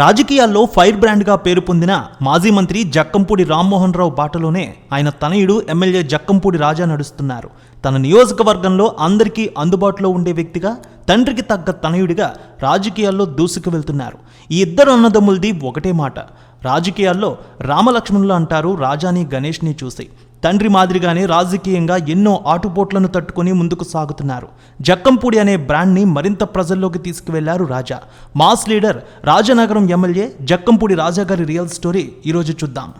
రాజకీయాల్లో ఫైర్ బ్రాండ్గా పేరు పొందిన మాజీ మంత్రి జక్కంపూడి రామ్మోహన్ రావు బాటలోనే ఆయన తనయుడు ఎమ్మెల్యే జక్కంపూడి రాజా నడుస్తున్నారు. తన నియోజకవర్గంలో అందరికీ అందుబాటులో ఉండే వ్యక్తిగా తండ్రికి తగ్గ తనయుడిగా రాజకీయాల్లో దూసుకు వెళ్తున్నారు. ఈ ఇద్దరు అన్నదమ్ములది ఒకటే మాట. రాజకీయాల్లో రామలక్ష్మణులు అంటారు రాజాని గణేష్ని చూసి. తండ్రి మాదిరిగానే రాజకీయంగా ఎన్నో ఆటుపోట్లను తట్టుకొని ముందుకు సాగుతున్నారు. జక్కంపూడి అనే బ్రాండ్ని మరింత ప్రజల్లోకి తీసుకువెళ్ళారు Raja. Mass leader Rajanagaram MLA Jakkampudi Raja గారి రియల్ స్టోరీ ఈరోజు చూద్దాం.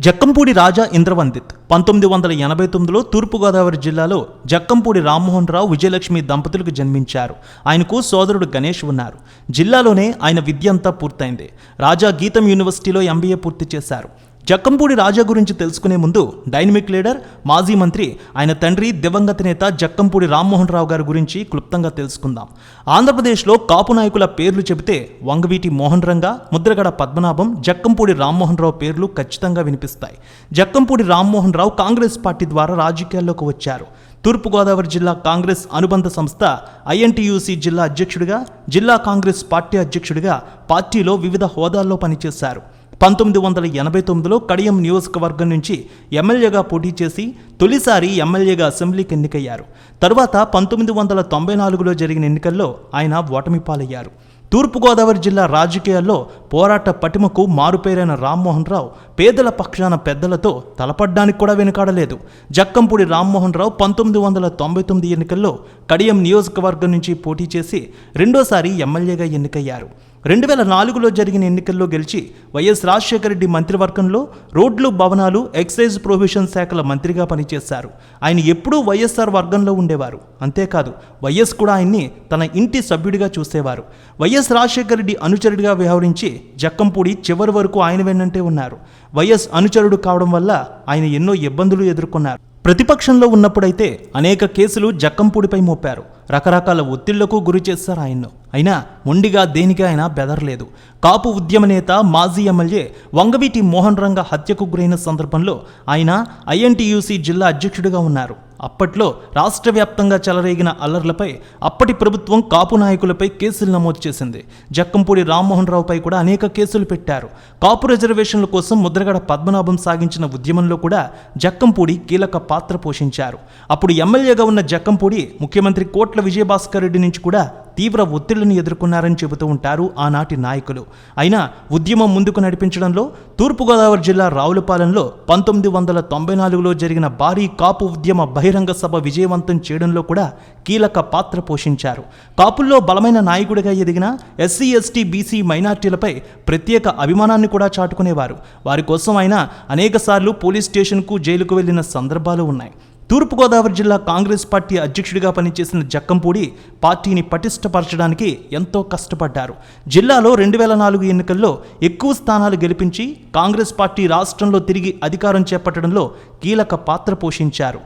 జక్కంపూడి రాజా ఇంద్రవందిత్ పంతొమ్మిది వందల ఎనభై తొమ్మిదిలో తూర్పుగోదావరి జిల్లాలో జక్కంపూడి రామ్మోహన్ రావు విజయలక్ష్మి దంపతులకు జన్మించారు. ఆయనకు సోదరుడు గణేష్ ఉన్నారు. జిల్లాలోనే ఆయన విద్య అంతా పూర్తయింది. రాజా గీతం యూనివర్సిటీలో ఎంబీఏ పూర్తి చేశారు. జక్కంపూడి రాజా గురించి తెలుసుకునే ముందు డైనమిక్ లీడర్ మాజీ మంత్రి ఆయన తండ్రి దివంగత నేత జక్కంపూడి రామ్మోహన్ రావు గారి గురించి క్లుప్తంగా తెలుసుకుందాం. ఆంధ్రప్రదేశ్లో కాపు నాయకుల పేర్లు చెబితే వంగవీటి మోహన్ రంగ ముద్రగడ పద్మనాభం జక్కంపూడి రామ్మోహన్ రావు పేర్లు ఖచ్చితంగా వినిపిస్తాయి. జక్కంపూడి రామ్మోహన్ రావు కాంగ్రెస్ పార్టీ ద్వారా రాజకీయాల్లోకి వచ్చారు. తూర్పుగోదావరి జిల్లా కాంగ్రెస్ అనుబంధ సంస్థ ఐఎన్టీయూసీ జిల్లా అధ్యక్షుడిగా జిల్లా కాంగ్రెస్ పార్టీ అధ్యక్షుడిగా పార్టీలో వివిధ హోదాల్లో పనిచేశారు. పంతొమ్మిది వందల ఎనభై తొమ్మిదిలో కడియం నియోజకవర్గం నుంచి ఎమ్మెల్యేగా పోటీ చేసి తొలిసారి ఎమ్మెల్యేగా అసెంబ్లీకి ఎన్నికయ్యారు. తరువాత పంతొమ్మిది వందల తొంభై నాలుగులో జరిగిన ఎన్నికల్లో ఆయన ఓటమి పాలయ్యారు. తూర్పుగోదావరి జిల్లా రాజకీయాల్లో పోరాట పటిమకు మారుపేరైన రామ్మోహన్ రావు పేదల పక్షాన పెద్దలతో తలపడ్డానికి కూడా వెనుకాడలేదు. జక్కంపూడి రామ్మోహన్ రావు పంతొమ్మిది వందల తొంభై తొమ్మిది ఎన్నికల్లో కడియం నియోజకవర్గం నుంచి పోటీ చేసి రెండోసారి ఎమ్మెల్యేగా ఎన్నికయ్యారు. రెండు వేల నాలుగులో జరిగిన ఎన్నికల్లో గెలిచి వైఎస్ రాజశేఖర రెడ్డి మంత్రివర్గంలో రోడ్లు భవనాలు ఎక్సైజ్ ప్రొహిబిషన్ శాఖల మంత్రిగా పనిచేశారు. ఆయన ఎప్పుడూ వైఎస్ఆర్ వర్గంలో ఉండేవారు. అంతేకాదు వైఎస్ కూడా ఆయన్ని తన ఇంటి సభ్యుడిగా చూసేవారు. వైఎస్ రాజశేఖర రెడ్డి అనుచరుడిగా వ్యవహరించి జక్కంపూడి చివరి వరకు ఆయన వెన్నంటే ఉన్నారు. వైఎస్ అనుచరుడు కావడం వల్ల ఆయన ఎన్నో ఇబ్బందులు ఎదుర్కొన్నారు. ప్రతిపక్షంలో ఉన్నప్పుడైతే అనేక కేసులు జక్కంపూడిపై మోపారు. రకరకాల ఒత్తిళ్ళకు గురి చేశారు ఆయన్ను. అయినా మొండిగా దేనికి ఆయన బెదరలేదు. కాపు ఉద్యమ నేత మాజీ ఎమ్మెల్యే వంగవీటి మోహన్ రంగ హత్యకు గురైన సందర్భంలో ఆయన ఐఎన్టీయూసీ జిల్లా అధ్యక్షుడిగా ఉన్నారు. అప్పట్లో రాష్ట్ర వ్యాప్తంగా చెలరేగిన అల్లర్లపై అప్పటి ప్రభుత్వం కాపు నాయకులపై కేసులు నమోదు చేసింది. జక్కంపూడి రామ్మోహన్ రావుపై కూడా అనేక కేసులు పెట్టారు. కాపు రిజర్వేషన్ల కోసం ముద్రగడ పద్మనాభం సాగించిన ఉద్యమంలో కూడా జక్కంపూడి కీలక పాత్ర పోషించారు. అప్పుడు ఎమ్మెల్యేగా ఉన్న జక్కంపూడి ముఖ్యమంత్రి కోట్ల విజయభాస్కర్ రెడ్డి నుంచి కూడా తీవ్ర ఒత్తిళ్ళను ఎదుర్కొన్నారని చెబుతూ ఉంటారు ఆనాటి నాయకులు. అయినా ఉద్యమం ముందుకు నడిపించడంలో తూర్పుగోదావరి జిల్లా రావులపాలెంలో పంతొమ్మిది వందల తొంభై నాలుగులో జరిగిన భారీ కాపు ఉద్యమ బహిరంగ సభ విజయవంతం చేయడంలో కూడా కీలక పాత్ర పోషించారు. కాపుల్లో బలమైన నాయకుడిగా ఎదిగిన ఎస్సీ ఎస్టీ బీసీ మైనార్టీలపై ప్రత్యేక అభిమానాన్ని కూడా చాటుకునేవారు. వారి కోసం ఆయన అనేకసార్లు పోలీస్ స్టేషన్కు జైలుకు వెళ్ళిన సందర్భాలు ఉన్నాయి. తూర్పుగోదావరి జిల్లా కాంగ్రెస్ పార్టీ అధ్యక్షుడిగా పనిచేసిన జక్కంపూడి పార్టీని పటిష్టపరచడానికి ఎంతో కష్టపడ్డారు. జిల్లాలో రెండు వేల నాలుగు ఎన్నికల్లో ఎక్కువ స్థానాలు గెలిపించి కాంగ్రెస్ పార్టీ రాష్ట్రంలో తిరిగి అధికారం చేపట్టడంలో కీలక పాత్ర పోషించారు.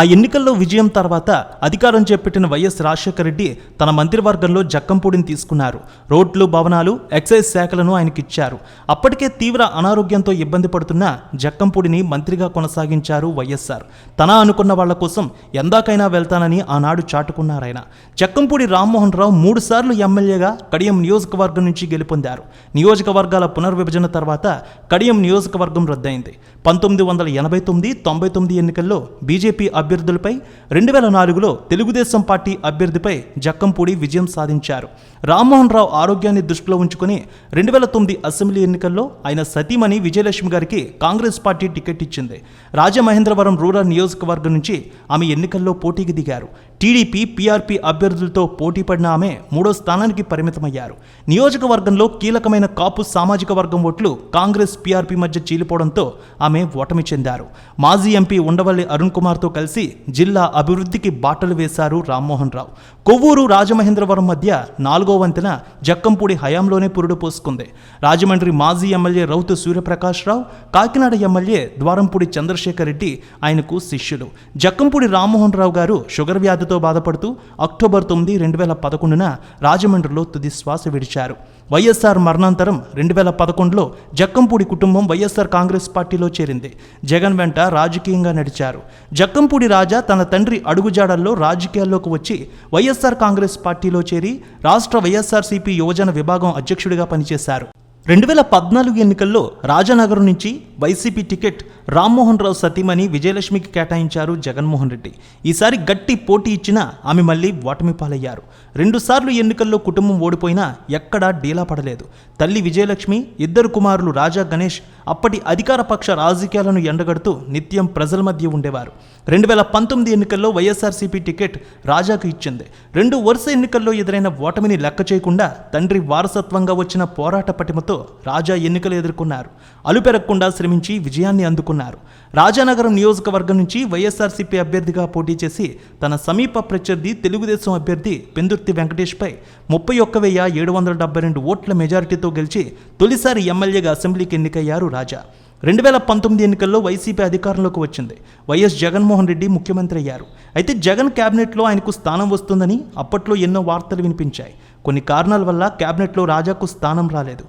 ఆ ఎన్నికల్లో విజయం తర్వాత అధికారం చేపట్టిన వైఎస్ రాజశేఖర రెడ్డి తన మంత్రివర్గంలో జక్కంపూడిని తీసుకున్నారు. రోడ్లు భవనాలు ఎక్సైజ్ శాఖలను ఆయనకిచ్చారు అప్పటికే తీవ్ర అనారోగ్యంతో ఇబ్బంది పడుతున్న జక్కంపూడిని మంత్రిగా కొనసాగించారు వైఎస్ఆర్. తన అనుకున్న వాళ్ళ కోసం ఎందాకైనా వెళ్తానని ఆనాడు చాటుకున్నారాయన. జక్కంపూడి రామ్మోహన్ రావు మూడు సార్లు ఎమ్మెల్యేగా కడియం నియోజకవర్గం నుంచి గెలుపొందారు. నియోజకవర్గాల పునర్విభజన తర్వాత కడియం నియోజకవర్గం రద్దయింది. పంతొమ్మిది వందల ఎనభై తొమ్మిది తొంభై తొమ్మిది ఎన్నికల్లో బీజేపీ అభ్యర్థులపై రెండు వేల నాలుగులో తెలుగుదేశం పార్టీ అభ్యర్థిపై జక్కంపూడి విజయం సాధించారు. రామ్మోహన్ రావు ఆరోగ్యాన్ని దృష్టిలో ఉంచుకుని రెండు వేల తొమ్మిది అసెంబ్లీ ఎన్నికల్లో ఆయన సతీమణి విజయలక్ష్మి గారికి కాంగ్రెస్ పార్టీ టికెట్ ఇచ్చింది. రాజమహేంద్రవరం రూరల్ నియోజకవర్గం నుంచి ఆమె ఎన్నికల్లో పోటీకి దిగారు. టీడీపీ పీఆర్పీ అభ్యర్థులతో పోటీ పడిన ఆమె మూడో స్థానానికి పరిమితమయ్యారు. నియోజకవర్గంలో కీలకమైన కాపు సామాజిక వర్గం ఓట్లు కాంగ్రెస్ పీఆర్పీ మధ్య చీలిపోవడంతో ఆమె ఓటమి చెందారు. మాజీ ఎంపీ ఉండవల్లి అరుణ్ కుమార్తో కలిసి జిల్లా అభివృద్ధికి బాటలు వేశారు రామ్మోహన్ రావు. కొవ్వూరు రాజమహేంద్రవరం మధ్య నాలుగో వంతెన జక్కంపూడి హయాంలోనే పురుడు పోసుకుంది. రాజమండ్రి మాజీ ఎమ్మెల్యే రౌతు సూర్యప్రకాష్ రావు కాకినాడ ఎమ్మెల్యే ద్వారంపూడి చంద్రశేఖర్ రెడ్డి ఆయనకు శిష్యులు. జక్కంపూడి రామ్మోహన్ రావు గారు షుగర్ వ్యాధితో బాధపడుతూ అక్టోబర్ తొమ్మిది రెండు వేల పదకొండున రాజమండ్రిలో తుది శ్వాస విడిచారు. వైఎస్ఆర్ మరణాంతరం రెండు వేల పదకొండులో జక్కంపూడి కుటుంబం వైఎస్ఆర్ కాంగ్రెస్ పార్టీలో చేరింది. జగన్ వెంట రాజకీయంగా నడిచారు. జక్కంపూడి రాజా తన తండ్రి అడుగుజాడల్లో రాజకీయాల్లోకి వచ్చి వైఎస్ వైఎస్ఆర్ కాంగ్రెస్ పార్టీలో చేరి రాష్ట్ర వైఎస్ఆర్సీపీ యువజన విభాగం అధ్యక్షుడిగా పనిచేశారు. రెండు వేల పద్నాలుగు ఎన్నికల్లో రాజనగరం నుంచి వైసీపీ టికెట్ రామ్మోహన్ రావు సతీమణి విజయలక్ష్మికి కేటాయించారు జగన్మోహన్ రెడ్డి. ఈసారి గట్టి పోటీ ఇచ్చినా ఆమె మళ్ళీ ఓటమి పాలయ్యారు. రెండుసార్లు ఎన్నికల్లో కుటుంబం ఓడిపోయినా ఎక్కడా డీలా పడలేదు. తల్లి విజయలక్ష్మి ఇద్దరు కుమారులు రాజా గణేష్ అప్పటి అధికార పక్ష రాజకీయాలను ఎండగడుతూ నిత్యం ప్రజల మధ్య ఉండేవారు. రెండు వేల పంతొమ్మిది ఎన్నికల్లో వైఎస్ఆర్సీపీ టికెట్ రాజాకు ఇచ్చింది. రెండు వరుస ఎన్నికల్లో ఎదురైన ఓటమిని లెక్క చేయకుండా తండ్రి వారసత్వంగా వచ్చిన పోరాట పటిమతో రాజా ఎన్నికలు ఎదుర్కొన్నారు. అలుపెరగకుండా శ్రమించి విజయాన్ని అందుకున్నారు. రాజానగరం నియోజకవర్గం నుంచి వైఎస్ఆర్సీపీ అభ్యర్థిగా పోటీ చేసి తన సమీప ప్రత్యర్థి తెలుగుదేశం అభ్యర్థి పెందుర్తి వెంకటేష్పై ముప్పై ఒక్క వెయ్యి ఏడు వందల డెబ్బై రెండు ఓట్ల మెజారిటీతో గెలిచి తొలిసారి ఎమ్మెల్యేగా అసెంబ్లీకి ఎన్నికయ్యారు రాజా. రెండు వేల పంతొమ్మిది ఎన్నికల్లో వైసీపీ అధికారంలోకి వచ్చింది. వైఎస్ జగన్మోహన్ రెడ్డి ముఖ్యమంత్రి అయ్యారు. అయితే జగన్ క్యాబినెట్లో ఆయనకు స్థానం వస్తుందని అప్పట్లో ఎన్నో వార్తలు వినిపించాయి. కొన్ని కారణాల వల్ల క్యాబినెట్లో రాజాకు స్థానం రాలేదు.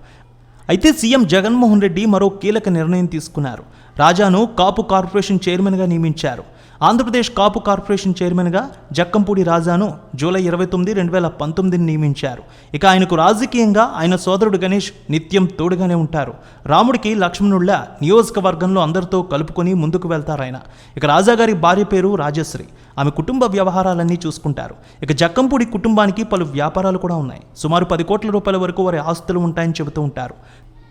అయితే సీఎం జగన్మోహన్ రెడ్డి మరో కీలక నిర్ణయం తీసుకున్నారు. రాజాను కాపు కార్పొరేషన్ చైర్మన్గా నియమించారు. ఆంధ్రప్రదేశ్ కాపు కార్పొరేషన్ చైర్మన్గా జక్కంపూడి రాజాను జూలై ఇరవై తొమ్మిది రెండు వేల పంతొమ్మిదిని నియమించారు. ఇక ఆయనకు రాజకీయంగా ఆయన సోదరుడు గణేష్ నిత్యం తోడుగానే ఉంటారు. రాముడికి లక్ష్మణుళ్ళ నియోజకవర్గంలో అందరితో కలుపుకొని ముందుకు వెళ్తారు ఆయన. ఇక రాజాగారి భార్య పేరు రాజశ్రీ. ఆమె కుటుంబ వ్యవహారాలన్నీ చూసుకుంటారు. ఇక జక్కంపూడి కుటుంబానికి పలు వ్యాపారాలు కూడా ఉన్నాయి. సుమారు పది కోట్ల రూపాయల వరకు వారి ఆస్తులు ఉంటాయని చెబుతూ ఉంటారు.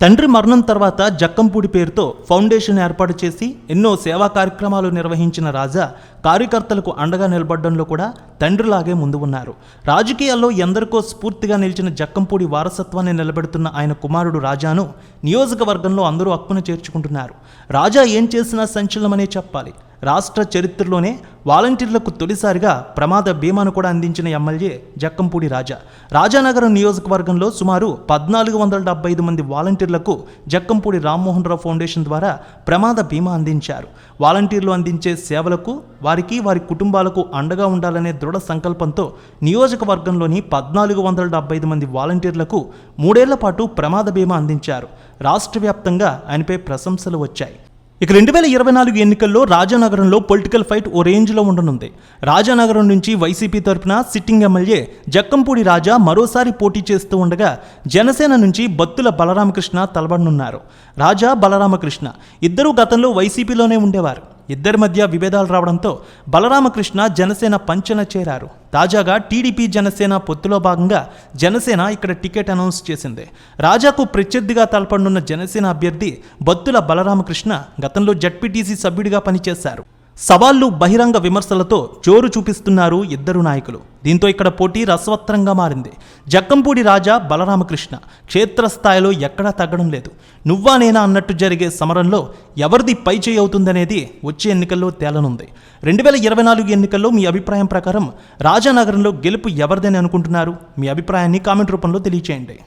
తండ్రి మరణం తర్వాత జక్కంపూడి పేరుతో ఫౌండేషన్ ఏర్పాటు చేసి ఎన్నో సేవా కార్యక్రమాలు నిర్వహించిన రాజా కార్యకర్తలకు అండగా నిలబడడంలో కూడా తండ్రిలాగే ముందు ఉన్నారు. రాజకీయాల్లో ఎందరికో స్ఫూర్తిగా నిలిచిన జక్కంపూడి వారసత్వాన్ని నిలబెడుతున్న ఆయన కుమారుడు రాజాను నియోజకవర్గంలో అందరూ అక్కున చేర్చుకుంటున్నారు. రాజా ఏం చేసినా సంచలనమనే చెప్పాలి. రాష్ట్ర చరిత్రలోనే వాలంటీర్లకు తొలిసారిగా ప్రమాద బీమాను కూడా అందించిన ఎమ్మెల్యే జక్కంపూడి రాజా. రాజానగరం నియోజకవర్గంలో సుమారు పద్నాలుగు వందల డెబ్బై ఐదు మంది వాలంటీర్లకు జక్కంపూడి రామ్మోహన్ రావు ఫౌండేషన్ ద్వారా ప్రమాద బీమా అందించారు. వాలంటీర్లు అందించే సేవలకు వారికి వారి కుటుంబాలకు అండగా ఉండాలనే దృఢ సంకల్పంతో నియోజకవర్గంలోని పద్నాలుగు వందల డెబ్బై ఐదు మంది వాలంటీర్లకు మూడేళ్ళ పాటు ప్రమాద బీమా అందించారు. రాష్ట్ర వ్యాప్తంగా ఆయనపై ప్రశంసలు వచ్చాయి. ఇక రెండు వేల ఇరవై నాలుగు ఎన్నికల్లో రాజానగరంలో పొలిటికల్ ఫైట్ ఓ రేంజ్లో ఉండనుంది. రాజానగరం నుంచి వైసీపీ తరఫున సిట్టింగ్ ఎమ్మెల్యే జక్కంపూడి రాజా మరోసారి పోటీ చేస్తూ ఉండగా జనసేన నుంచి బత్తుల బలరామకృష్ణ తలబడనున్నారు. రాజా బలరామకృష్ణ ఇద్దరూ గతంలో వైసీపీలోనే ఉండేవారు. ఇద్దరి మధ్య విభేదాలు రావడంతో బలరామకృష్ణ జనసేన పంచన చేరారు. తాజాగా టీడీపీ జనసేన పొత్తులో భాగంగా జనసేన ఇక్కడ టికెట్ అనౌన్స్ చేసింది. రాజాకు ప్రత్యర్థిగా తలపడనున్న జనసేన అభ్యర్థి బత్తుల బలరామకృష్ణ గతంలో జడ్పీటీసీ సభ్యుడిగా పనిచేశారు. సవాళ్ళు బహిరంగ విమర్శలతో జోరు చూపిస్తున్నారు ఇద్దరు నాయకులు. దీంతో ఇక్కడ పోటీ రసవత్రంగా మారింది. జక్కంపూడి రాజా బలరామకృష్ణ. క్షేత్రస్థాయిలో ఎక్కడా తగ్గడం లేదు. నువ్వా నేనా అన్నట్టు జరిగే సమరంలో ఎవరిది పై చేయి అవుతుందనేది వచ్చే ఎన్నికల్లో తేలనుంది. రెండు వేల ఇరవై నాలుగు ఎన్నికల్లో మీ అభిప్రాయం ప్రకారం రాజానగరంలో గెలుపు ఎవరిదని అనుకుంటున్నారు? మీ అభిప్రాయాన్ని కామెంట్ రూపంలో తెలియచేయండి.